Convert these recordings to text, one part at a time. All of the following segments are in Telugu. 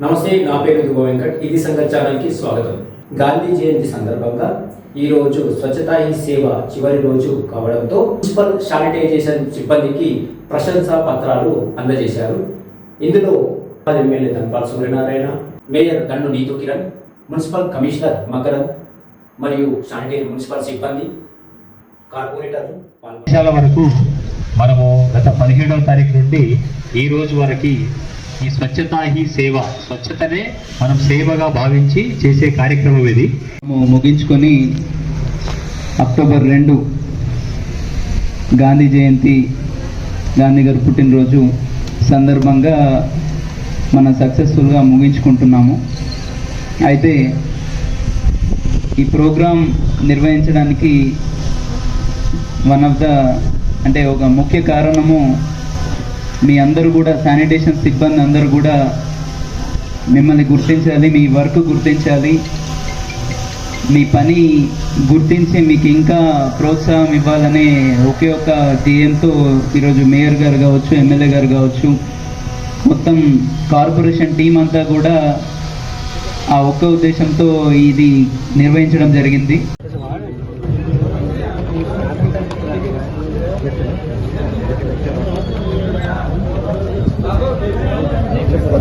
నమస్తే నా పేరు దువ్వ వెంకట్. ఇది సంగతి ఛానల్కి స్వాగతం. గాంధీ జయంతి సందర్భంగా ఈ రోజు స్వచ్ఛతా హీ సేవ చివరి రోజు కావడంతో మున్సిపల్ శానిటైజేషన్ సిబ్బందికి ప్రశంసా పత్రాలు అందజేశారు. ఇందులో MLA Dhanpal Suryanarayana mayor Dandu Neetu Kiran municipal commissioner Makaran మరియు శానిటైజర్ మున్సిపల్ సిబ్బంది కార్పొరేటర్లు పాల్గొన్నారు వరకు మనము గత పదిహేడవ తారీఖు నుండి ఈ రోజు వరకు ఈ స్వచ్ఛత హీ సేవ. స్వచ్ఛతనే మనం సేవగా భావించి చేసే కార్యక్రమం ఇది. మనము ముగించుకొని అక్టోబర్ రెండు గాంధీ జయంతి గాంధీ గారు పుట్టినరోజు సందర్భంగా మనం సక్సెస్ఫుల్గా ముగించుకుంటున్నాము. అయితే ఈ ప్రోగ్రాం నిర్వహించడానికి వన్ ఆఫ్ ద అంటే ఒక ముఖ్య కారణము మీ అందరూ కూడా శానిటేషన్ సిబ్బంది అందరూ కూడా మిమ్మల్ని గుర్తించాలి మీ వర్క్ గుర్తించాలి. మీ పని గుర్తించి మీకు ఇంకా ప్రోత్సాహం ఇవ్వాలనే ఒకే ఒక ధ్యేయంతో ఈరోజు మేయర్ గారు కావచ్చు ఎమ్మెల్యే గారు కావచ్చు మొత్తం కార్పొరేషన్ టీం అంతా కూడా ఆ ఒక్క ఉద్దేశంతో ఇది నిర్వహించడం జరిగింది.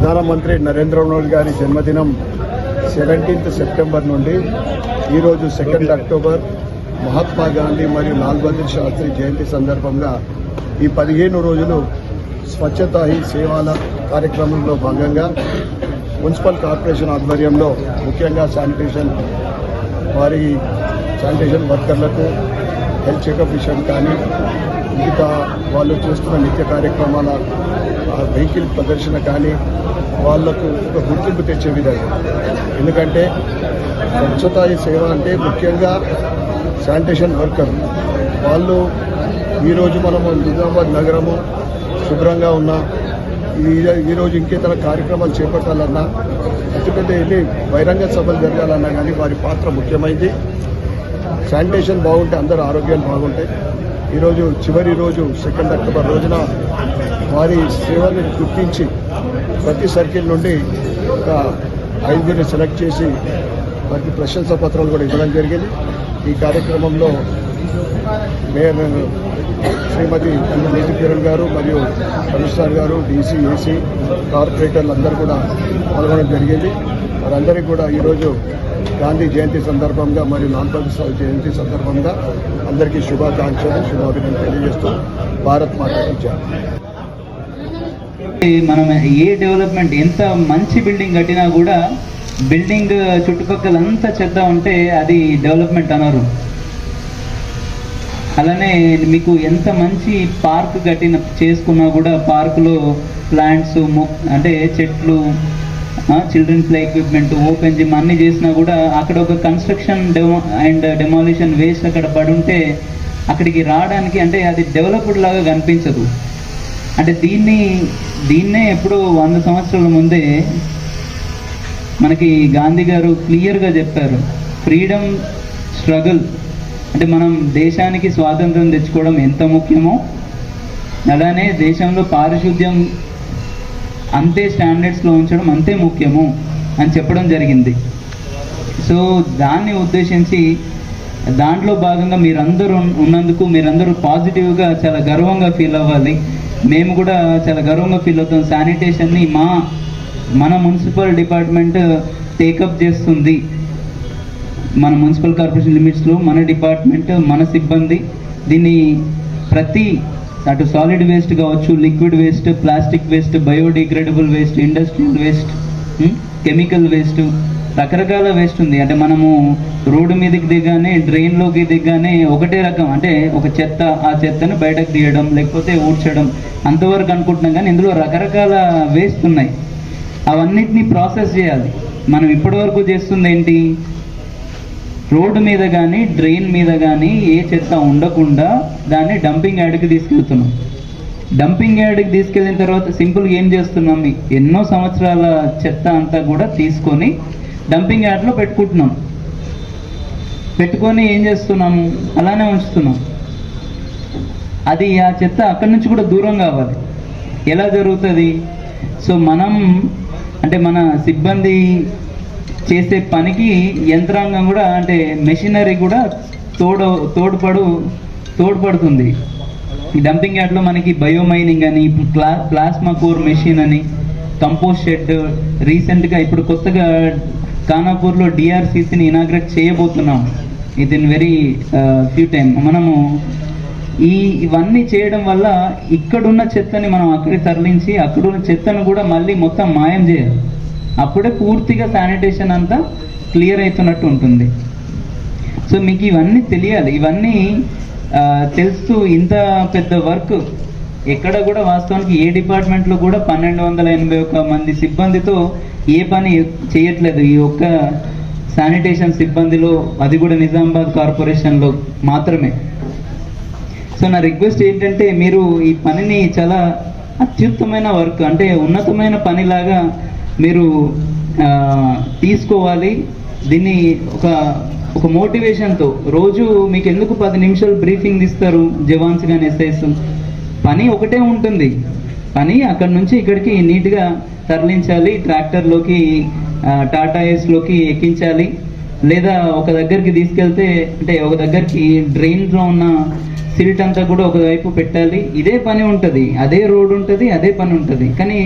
ప్రధానమంత్రి నరేంద్ర మోడీ గారి జన్మదినం సెవెంటీన్త్ సెప్టెంబర్ నుండి ఈరోజు సెకండ్ అక్టోబర్ మహాత్మా గాంధీ మరియు లాల్ బహదూర్ శాస్త్రి జయంతి సందర్భంగా ఈ పదిహేను రోజులు స్వచ్ఛత హీ సేవాల కార్యక్రమంలో భాగంగా మున్సిపల్ కార్పొరేషన్ ఆధ్వర్యంలో ముఖ్యంగా శానిటేషన్ వారి శానిటేషన్ వర్కర్లకు హెల్త్ చెకప్ విషయం కానీ మిగతా వాళ్ళు చేస్తున్న నిత్య కార్యక్రమాల వెహికల్ ప్రదర్శన కానీ వాళ్ళకు ఒక గుర్తింపు తెచ్చే విధంగా. ఎందుకంటే స్వచ్ఛతా సేవ అంటే ముఖ్యంగా శానిటేషన్ వర్కర్. వాళ్ళు ఈరోజు మనము నిజామాబాద్ నగరము శుభ్రంగా ఉన్నా ఈ ఈరోజు ఇంకేతర కార్యక్రమాలు చేపట్టాలన్నా అతిపెద్ద వెళ్ళి బహిరంగ సభలు జరగాలన్నా కానీ వారి పాత్ర ముఖ్యమైనది శానిటేషన్ బాగుంటే అందరు ఆరోగ్యాలు బాగుంటాయి. ఈరోజు చివరి రోజు సెకండ్ అక్టోబర్ రోజున వారి సేవల్ని గుర్తించి ప్రతి సర్కిల్ నుండి ఒక ఐదుగురిని సెలెక్ట్ చేసి వారికి ప్రశంసా పత్రాలు కూడా ఇవ్వడం జరిగింది. ఈ కార్యక్రమంలో మేయర్ శ్రీమతి నీతి కిరణ్ గారు మరియు కమిషనర్ గారు డీసీ ఏసీ కార్పొరేటర్లు అందరూ కూడా పాల్గొనడం జరిగింది. వారందరికీ కూడా ఈరోజు గాంధీ జయంతి సందర్భంగా మరియు నాన్ బహదూర్ జయంతి సందర్భంగా అందరికీ శుభాకాంక్షలు శుభాభినందనలు తెలియజేస్తూ భారత్ మాట్లాడించారు మనం ఏ డెవలప్మెంట్ ఎంత మంచి బిల్డింగ్ కట్టినా కూడా బిల్డింగ్ చుట్టుపక్కల అంతా చెత్త ఉంటే అది డెవలప్మెంట్ అనరు. అలానే మీకు ఎంత మంచి పార్క్ కట్టిన చేసుకున్నా కూడా పార్కులో ప్లాంట్స్ అంటే చెట్లు children play equipment open gym అన్ని చేసినా కూడా అక్కడ ఒక construction demo and demolition waste అక్కడ పడి ఉంటే అక్కడికి రావడానికి అంటే అది డెవలప్డ్ లాగా కనిపించదు. అంటే దీన్ని దీన్నే ఎప్పుడో వంద సంవత్సరాల ముందే మనకి గాంధీ గారు క్లియర్గా చెప్పారు. ఫ్రీడమ్ స్ట్రగుల్ అంటే మనం దేశానికి స్వాతంత్రం తెచ్చుకోవడం ఎంత ముఖ్యమో అలానే దేశంలో పారిశుద్ధ్యం అంతే స్టాండర్డ్స్లో ఉంచడం అంతే ముఖ్యము అని చెప్పడం జరిగింది. సో దాన్ని ఉద్దేశించి దాంట్లో భాగంగా మీరందరూ ఉన్నందుకు మీరందరూ పాజిటివ్గా చాలా గర్వంగా ఫీల్ అవ్వాలి. మేము కూడా చాలా గర్వంగా ఫీల్ అవుతాం. శానిటేషన్ని మా మన మున్సిపల్ డిపార్ట్మెంట్ టేకప్ చేస్తుంది. మన మున్సిపల్ కార్పొరేషన్ లిమిట్స్లో మన డిపార్ట్మెంట్ మన సిబ్బంది దీన్ని ప్రతి అటు సాలిడ్ వేస్ట్ కావచ్చు liquid waste plastic waste biodegradable waste industrial waste chemical waste రకరకాల వేస్ట్ ఉంది. అంటే మనము రోడ్డు మీదకి దిగానే డ్రైన్లోకి దిగానే ఒకటే రకం. అంటే ఒక చెత్త ఆ చెత్తను బయటకు తీయడం లేకపోతే ఊడ్చడం అంతవరకు అనుకుంటున్నాం కానీ ఇందులో రకరకాల వేస్ట్ ఉన్నాయి. అవన్నిటిని ప్రాసెస్ చేయాలి. మనం ఇప్పటివరకు చేస్తుంది ఏంటి? రోడ్డు మీద కానీ డ్రైన్ మీద కానీ ఏ చెత్త ఉండకుండా దాన్ని డంపింగ్ యార్డ్కి తీసుకెళ్తున్నాం. డంపింగ్ యార్డ్కి తీసుకెళ్ళిన తర్వాత సింపుల్గా ఏం చేస్తున్నాం? ఎన్నో సంవత్సరాల చెత్త అంతా కూడా తీసుకొని డంపింగ్ యార్డ్లో పెట్టుకుంటున్నాం. పెట్టుకొని ఏం చేస్తున్నాము? అలానే ఉంచుతున్నాం. అది ఆ చెత్త అక్కడి నుంచి కూడా దూరం కావాలి. ఎలా జరుగుతుంది? సో మనం అంటే మన సిబ్బంది చేసే పనికి యంత్రాంగం కూడా అంటే మెషినరీ కూడా తోడు తోడ్పడు తోడ్పడుతుంది. ఈ డంపింగ్ యార్డ్లో మనకి బయోమైనింగ్ అని ప్లా ప్లాస్మా కోర్ మెషిన్ అని కంపోస్ట్ షెడ్ రీసెంట్గా ఇప్పుడు కొత్తగా ఖానాపూర్లో డిఆర్సీసీని ఇనాగ్రేట్ చేయబోతున్నాం. It in very few time మనము ఈ ఇవన్నీ చేయడం వల్ల ఇక్కడున్న చెత్తని మనం అక్కడికి తరలించి అక్కడున్న చెత్తను కూడా మళ్ళీ మొత్తం మాయం చేయాలి. అప్పుడే పూర్తిగా శానిటేషన్ అంతా క్లియర్ అవుతున్నట్టు ఉంటుంది. సో మీకు ఇవన్నీ తెలియాలి. ఇవన్నీ uh, తెలుస్తూ ఇంత పెద్ద వర్క్ ఎక్కడ కూడా వాస్తవానికి ఏ డిపార్ట్మెంట్లో కూడా పన్నెండు వందల ఎనభై ఒక్క మంది సిబ్బందితో ఏ పని చేయట్లేదు. ఈ ఒక్క శానిటేషన్ సిబ్బందిలో అది కూడా నిజామాబాద్ కార్పొరేషన్లో మాత్రమే. సో నా రిక్వెస్ట్ ఏంటంటే మీరు ఈ పనిని చాలా అత్యుత్తమైన వర్క్ అంటే ఉన్నతమైన పనిలాగా మీరు తీసుకోవాలి. దీన్ని ఒక ఒక మోటివేషన్తో. రోజు మీకు ఎందుకు పది నిమిషాలు బ్రీఫింగ్ ఇస్తారు? జవాన్స్ కానీ ఎస్ఐస్. పని ఒకటే ఉంటుంది. పని అక్కడ నుంచి ఇక్కడికి నీట్గా తరలించాలి ట్రాక్టర్లోకి టాటా ఏస్లోకి ఎక్కించాలి. లేదా ఒక దగ్గరికి తీసుకెళ్తే అంటే ఒక దగ్గరికి డ్రైన్లో ఉన్న సిల్ట్ అంతా కూడా ఒకవైపు పెట్టాలి. ఇదే పని ఉంటుంది. అదే రోడ్ ఉంటుంది అదే పని ఉంటుంది. కానీ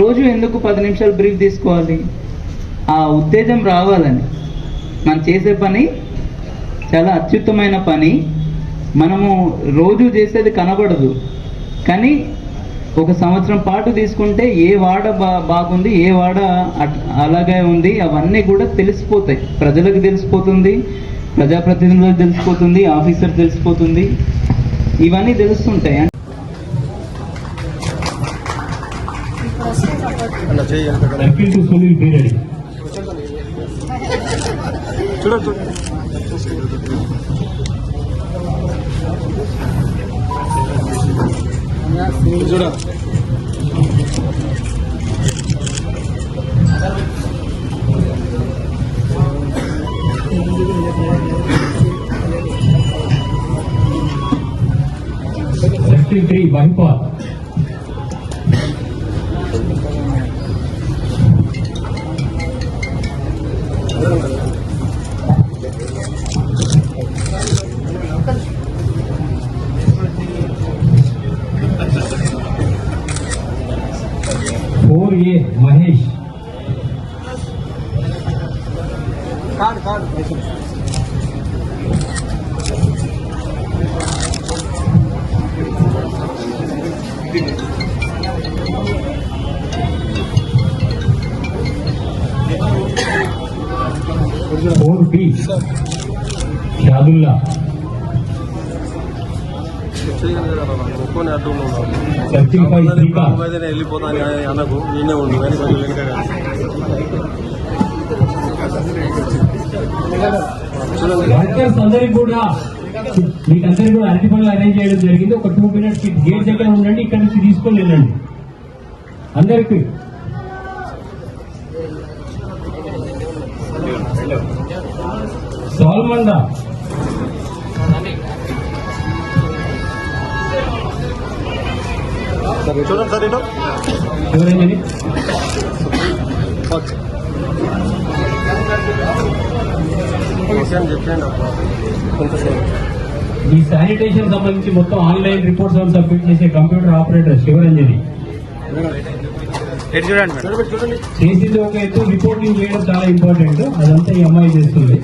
రోజు ఎందుకు పది నిమిషాలు బ్రీఫ్ తీసుకోవాలి? ఆ ఉత్తేజం రావాలని మనం చేసే పని చాలా అత్యుత్తమైన పని. మనము రోజు చేసేది కనబడదు. కానీ ఒక సంవత్సరం పాటు తీసుకుంటే ఏ వాడ బా బాగుంది ఏ వాడ అలాగే ఉంది అవన్నీ కూడా తెలిసిపోతాయి. ప్రజలకు తెలిసిపోతుంది ప్రజాప్రతినిధులకు తెలిసిపోతుంది ఆఫీసర్ తెలిసిపోతుంది. ఇవన్నీ తెలుస్తుంటాయి. సర్కిల్ టు సునీల్ పీరియడ్ लिए Mahesh. Card card four B Shadulla. ఒక్కొని అడ్డు సర్కిల్ వెళ్ళిపోతాను అనకు నేనే ఉండు కానీ కొంచెం వెనుక అందరికి కూడా మీకందరికి కూడా అరటి పనులు అరేంజ్ చేయడం జరిగింది ఒక టూ మినిట్స్ గేట్ దగ్గర ఉండండి ఇక్కడ నుంచి తీసుకొని వెళ్ళండి అందరికి సాల్మండా చూడండి సార్ ఇటు. ఈ శానిటేషన్ సంబంధించి మొత్తం ఆన్లైన్ రిపోర్ట్స్ సబ్మిట్ చేసే కంప్యూటర్ ఆపరేటర్ శివరంజని. చూడండి చేసింది ఒక ఎత్తు రిపోర్టింగ్ చేయడం చాలా ఇంపార్టెంట్. అదంతా ఈ అమ్మాయి చేస్తుంది.